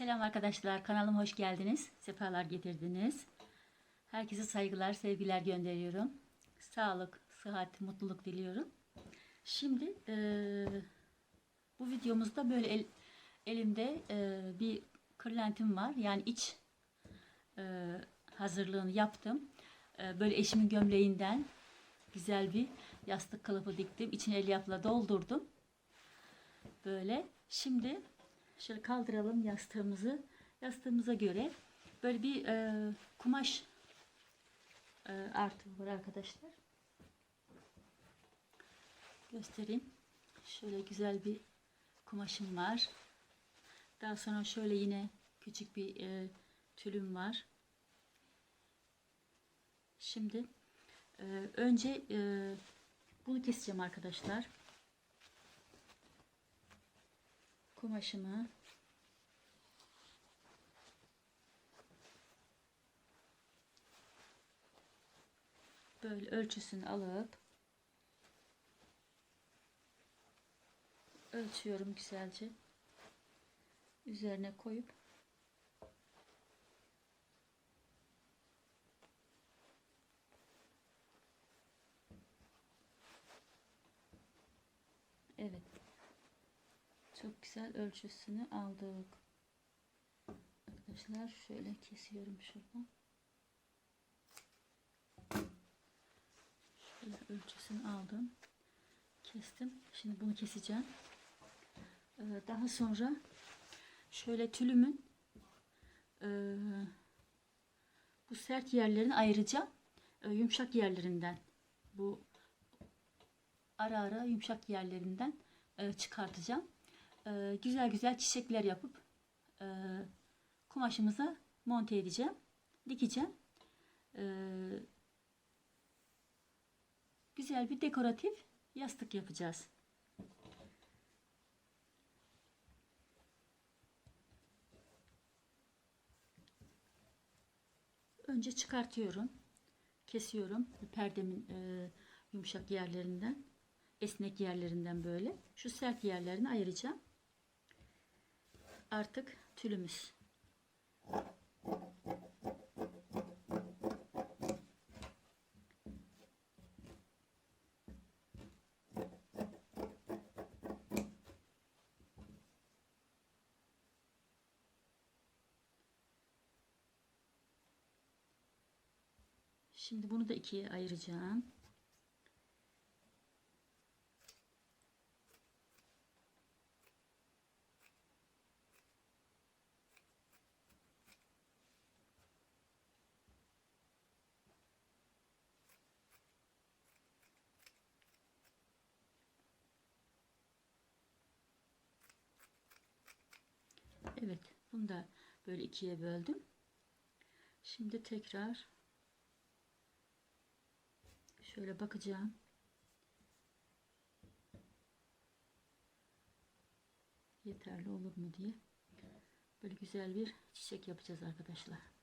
Selam arkadaşlar, kanalıma hoş geldiniz. Sefalar getirdiniz. Herkese saygılar, sevgiler gönderiyorum. Sağlık, sıhhat, mutluluk diliyorum. Şimdi eee, bu videomuzda böyle el- elimde eee, bir kırlentim var. Yani iç eee, hazırlığını yaptım. Eee, böyle eşimin gömleğinden güzel bir yastık kılıfı diktim. İçine elyafla doldurdum. Böyle. Şimdi şöyle kaldıralım yastığımızı. Yastığımıza göre böyle bir e, kumaş e, artığı var arkadaşlar. Göstereyim. Şöyle güzel bir kumaşım var. Daha sonra şöyle yine küçük bir e, tülüm var. Şimdi e, önce e, bunu keseceğim arkadaşlar. Kumaşımı. Böyle ölçüsünü alıp ölçüyorum güzelce. Üzerine koyup Evet çok güzel ölçüsünü aldık. Arkadaşlar şöyle kesiyorum şuradan. Şöyle ölçüsünü aldım. Kestim. Şimdi bunu keseceğim. Ee, daha sonra şöyle tülümün e, bu sert yerlerini ayıracağım. E, yumuşak yerlerinden bu ara ara yumuşak yerlerinden e, çıkartacağım e, güzel güzel çiçekler yapıp e, kumaşımıza monte edeceğim. Dikeceğim. E, güzel bir dekoratif yastık yapacağız. Önce çıkartıyorum. Kesiyorum. Perdemin e, yumuşak yerlerinden esnek yerlerinden böyle. Şu sert yerlerini ayıracağım. Artık tülümüz. Şimdi bunu da ikiye ayıracağım. Evet, bunu da böyle ikiye böldüm. Şimdi tekrar şöyle bakacağım. Yeterli olur mu diye. Böyle güzel bir çiçek yapacağız arkadaşlar.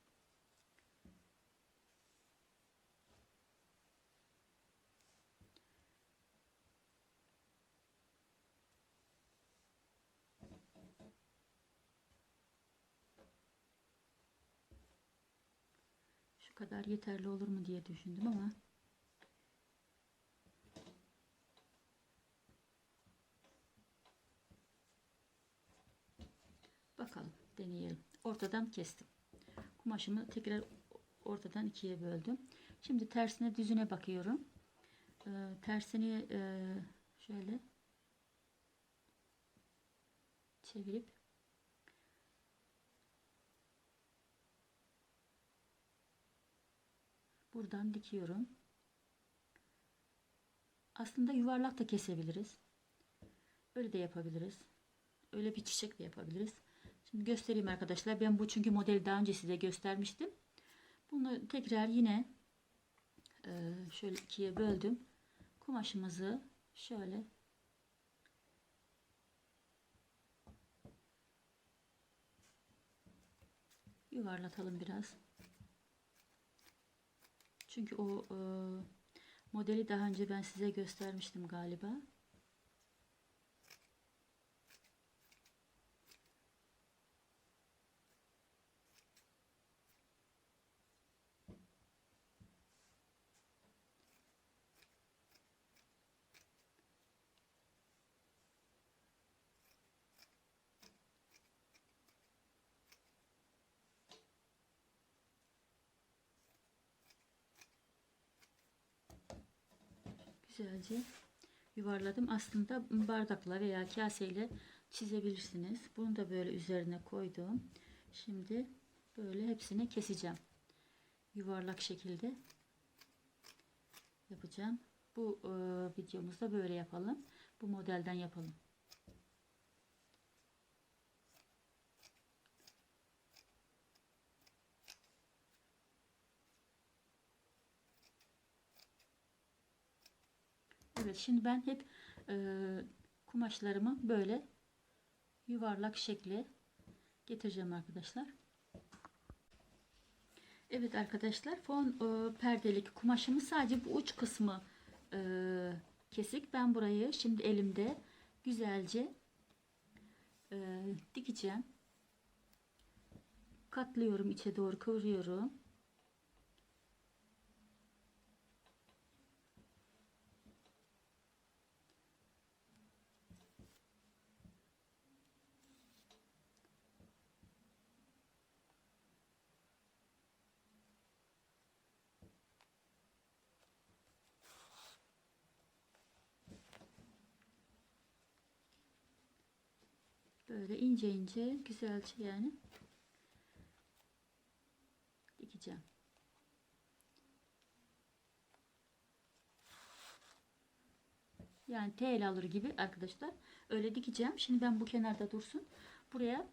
Kadar yeterli olur mu diye düşündüm ama bakalım deneyelim. Ortadan kestim. Kumaşımı tekrar ortadan ikiye böldüm. Şimdi tersine düzüne bakıyorum. Ee, tersini e, şöyle çevirip buradan dikiyorum. Aslında yuvarlak da kesebiliriz. Öyle de yapabiliriz. Öyle bir çiçek de yapabiliriz. Şimdi göstereyim arkadaşlar. Ben bu çünkü modeli daha önce size göstermiştim. Bunu tekrar yine e, şöyle ikiye böldüm. Kumaşımızı şöyle yuvarlatalım biraz. Çünkü o e, modeli daha önce ben size göstermiştim galiba. Güzelce yuvarladım. Aslında bardakla veya kaseyle çizebilirsiniz. Bunu da böyle üzerine koydum. Şimdi böyle hepsini keseceğim. Yuvarlak şekilde yapacağım. Bu e, videomuzda böyle yapalım. Bu modelden yapalım. Evet şimdi ben hep e, kumaşlarımı böyle yuvarlak şekle getireceğim arkadaşlar. Evet arkadaşlar fon e, perdelik kumaşımın sadece bu uç kısmı e, kesik. Ben burayı şimdi elimde güzelce e, dikeceğim. Katlıyorum içe doğru kıvırıyorum. Böyle ince ince güzelce yani dikeceğim. Yani tel alır gibi arkadaşlar. Öyle dikeceğim. Şimdi ben bu kenarda dursun. Buraya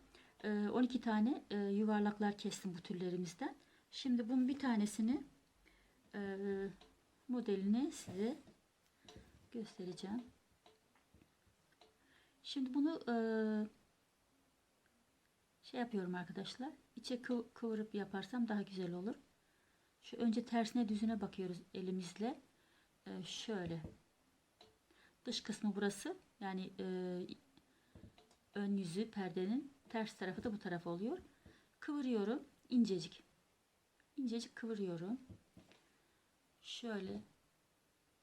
12 tane e, yuvarlaklar kestim bu türlerimizden. Şimdi bunun bir tanesini e, modelini size göstereceğim. Şimdi bunu e, şey yapıyorum arkadaşlar. İçe kıvırıp yaparsam daha güzel olur. Şu önce tersine düzüne bakıyoruz elimizle. Şöyle. Dış kısmı burası. Yani ön yüzü perdenin ters tarafı da bu taraf oluyor. Kıvırıyorum. incecik. İncecik kıvırıyorum. Şöyle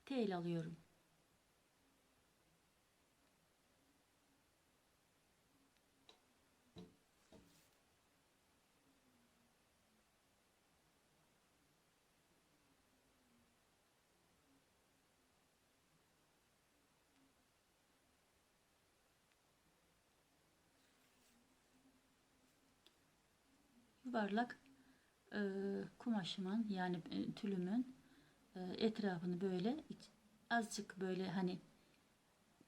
tel alıyorum. Yuvarlak e, kumaşımın yani e, tülümün e, etrafını böyle azıcık böyle hani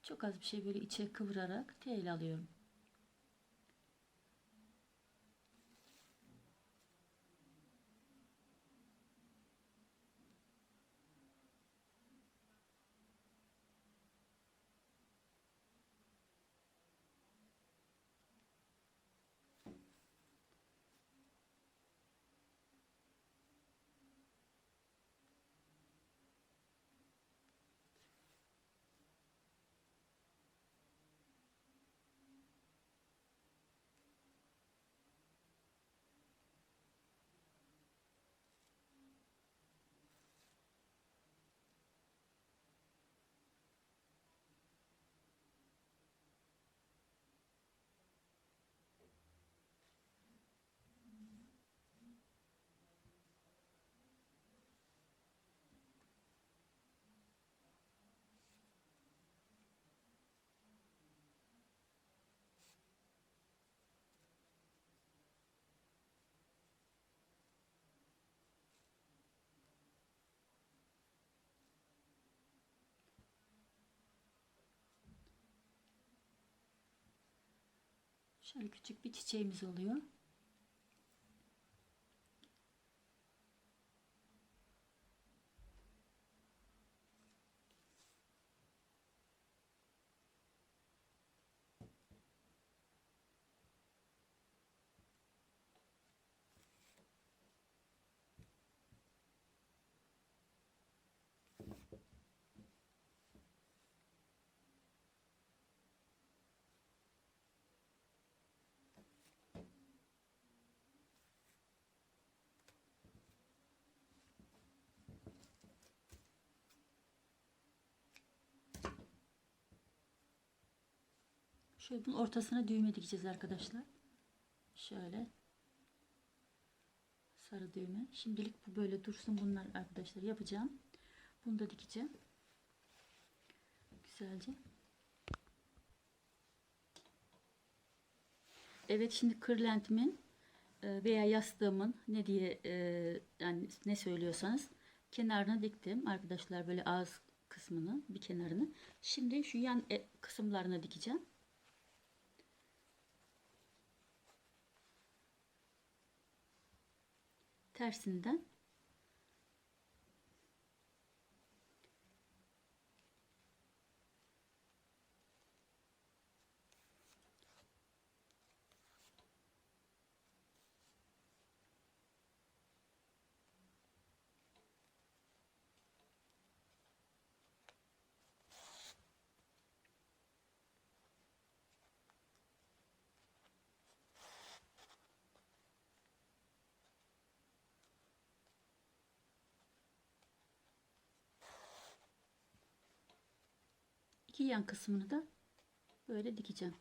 çok az bir şey böyle içe kıvırarak tel alıyorum. Şöyle küçük bir çiçeğimiz oluyor. Şöyle bunun ortasına düğme dikeceğiz arkadaşlar. Şöyle. Sarı düğme. Şimdilik bu böyle dursun bunlar arkadaşlar yapacağım. Bunu da dikeceğim. güzelce. Evet şimdi kırlentimin e, veya yastığımın ne diye e, yani ne söylüyorsanız kenarına diktim arkadaşlar böyle ağız kısmını bir kenarını. Şimdi şu yan e, kısımlarına dikeceğim. Tersinden iki yan kısmını da böyle dikeceğim.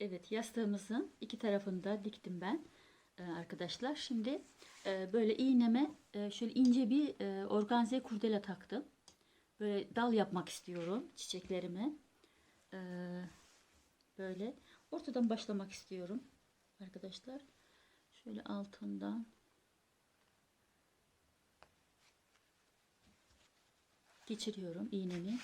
Evet yastığımızın iki tarafını da diktim ben e, arkadaşlar. Şimdi e, böyle iğneme e, şöyle ince bir organze kurdele taktım. Böyle dal yapmak istiyorum çiçeklerime. E, böyle ortadan başlamak istiyorum arkadaşlar. Şöyle altından geçiriyorum iğnemi.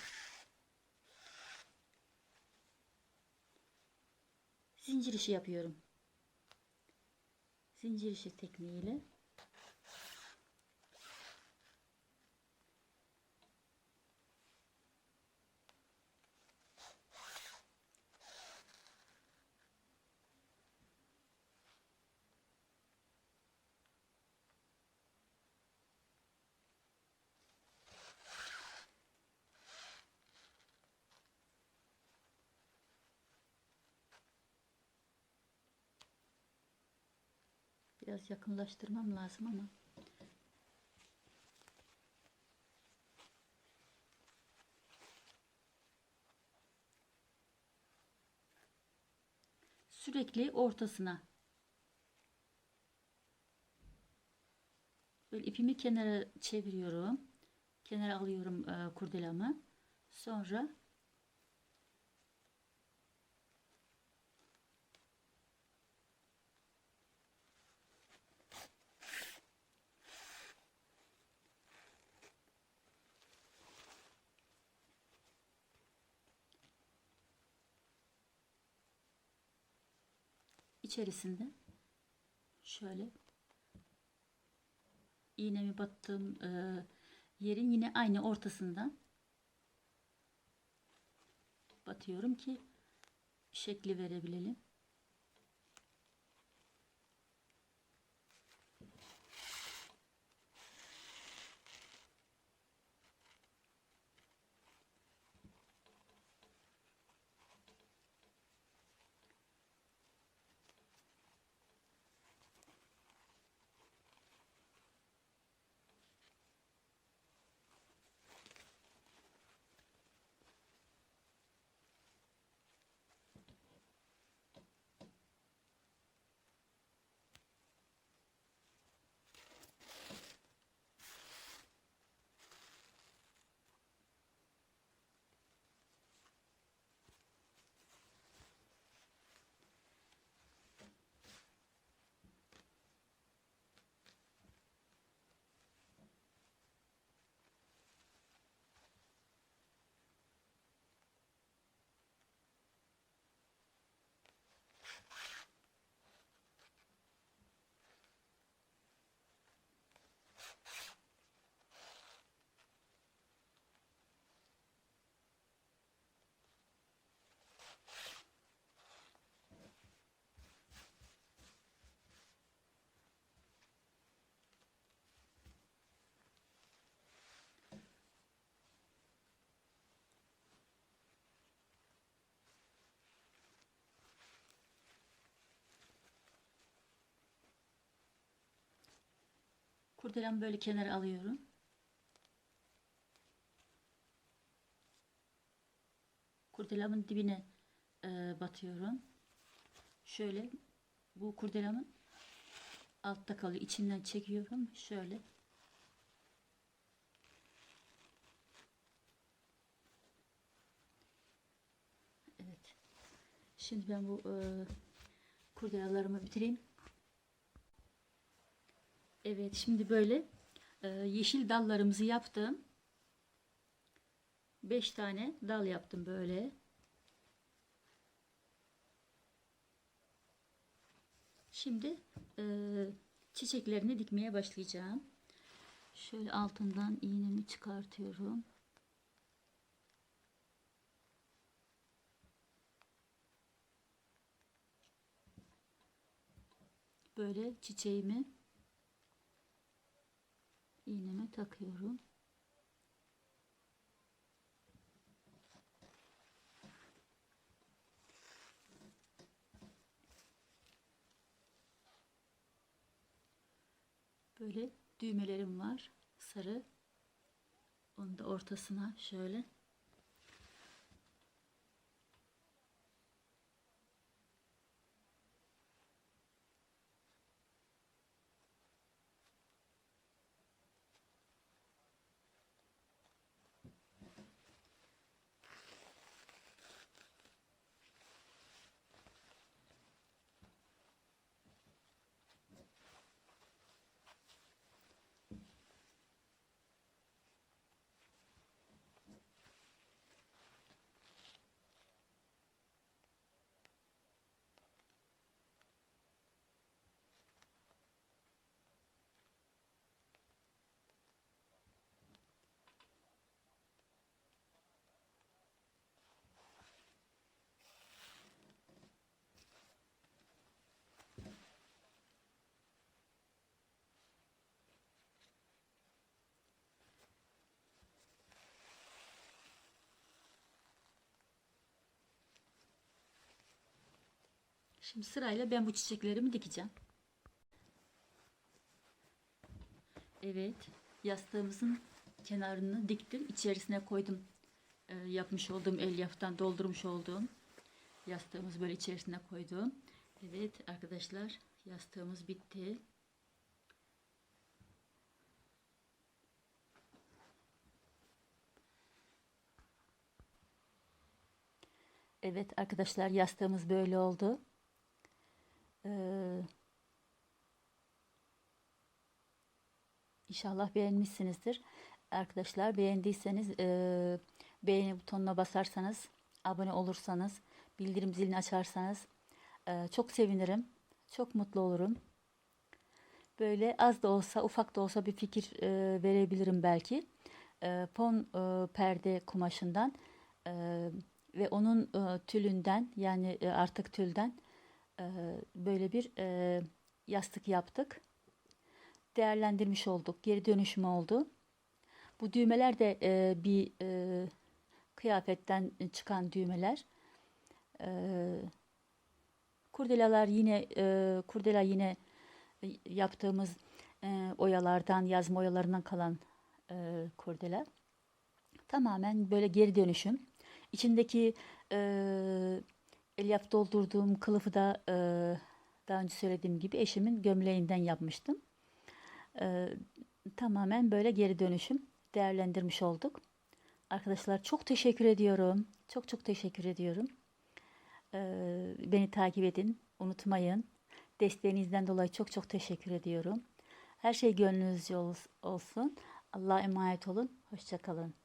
Zincir işi yapıyorum. Zincir işi tekniğiyle. Biraz yakınlaştırmam lazım ama. Sürekli ortasına. Böyle ipimi kenara çeviriyorum. Kenara alıyorum e, kurdelamı. Sonra içerisinde. Şöyle. İğnemi battığım e, yerin yine aynı ortasından batıyorum ki şekli verebilelim. Kurdelamı böyle kenara alıyorum. Kurdelamın dibine e, batıyorum. Şöyle bu kurdelamın altta kalıyor. İçinden çekiyorum. Şöyle Evet. Şimdi ben bu e, kurdelalarımı bitireyim. Evet şimdi böyle e, yeşil dallarımızı yaptım. 5 tane dal yaptım böyle. Şimdi e, çiçeklerini dikmeye başlayacağım. Şöyle altından iğnemi çıkartıyorum. Böyle çiçeğimi iğneme takıyorum. Böyle düğmelerim var. Sarı. Onu da ortasına şöyle. Şimdi sırayla ben bu çiçeklerimi dikeceğim. Evet, yastığımızın kenarını diktim. İçerisine koydum. Ee, yapmış olduğum elyaftan doldurmuş olduğum yastığımız böyle içerisine koydum. Evet arkadaşlar, yastığımız bitti. Evet arkadaşlar yastığımız böyle oldu. Ee, inşallah beğenmişsinizdir. Arkadaşlar beğendiyseniz beğeni butonuna basarsanız, abone olursanız, bildirim zilini açarsanız çok sevinirim. Çok mutlu olurum. Böyle az da olsa, ufak da olsa bir fikir e, verebilirim belki. E, fon e, perde kumaşından e, ve onun e, tülünden yani e, artık tülden böyle bir yastık yaptık. Değerlendirmiş olduk. Geri dönüşüm oldu. Bu düğmeler de bir kıyafetten çıkan düğmeler. Kurdelalar yine kurdela yine yaptığımız oyalardan yazma oyalarından kalan kurdela. Tamamen böyle geri dönüşüm. İçindeki e, elyaf doldurduğum kılıfı da e, daha önce söylediğim gibi eşimin gömleğinden yapmıştım. E, tamamen böyle geri dönüşüm değerlendirmiş olduk. Arkadaşlar çok teşekkür ediyorum. Çok çok teşekkür ediyorum. E, beni takip edin. Unutmayın. Desteğinizden dolayı çok çok teşekkür ediyorum. Her şey gönlünüzce olsun. Allah'a emanet olun. Hoşçakalın.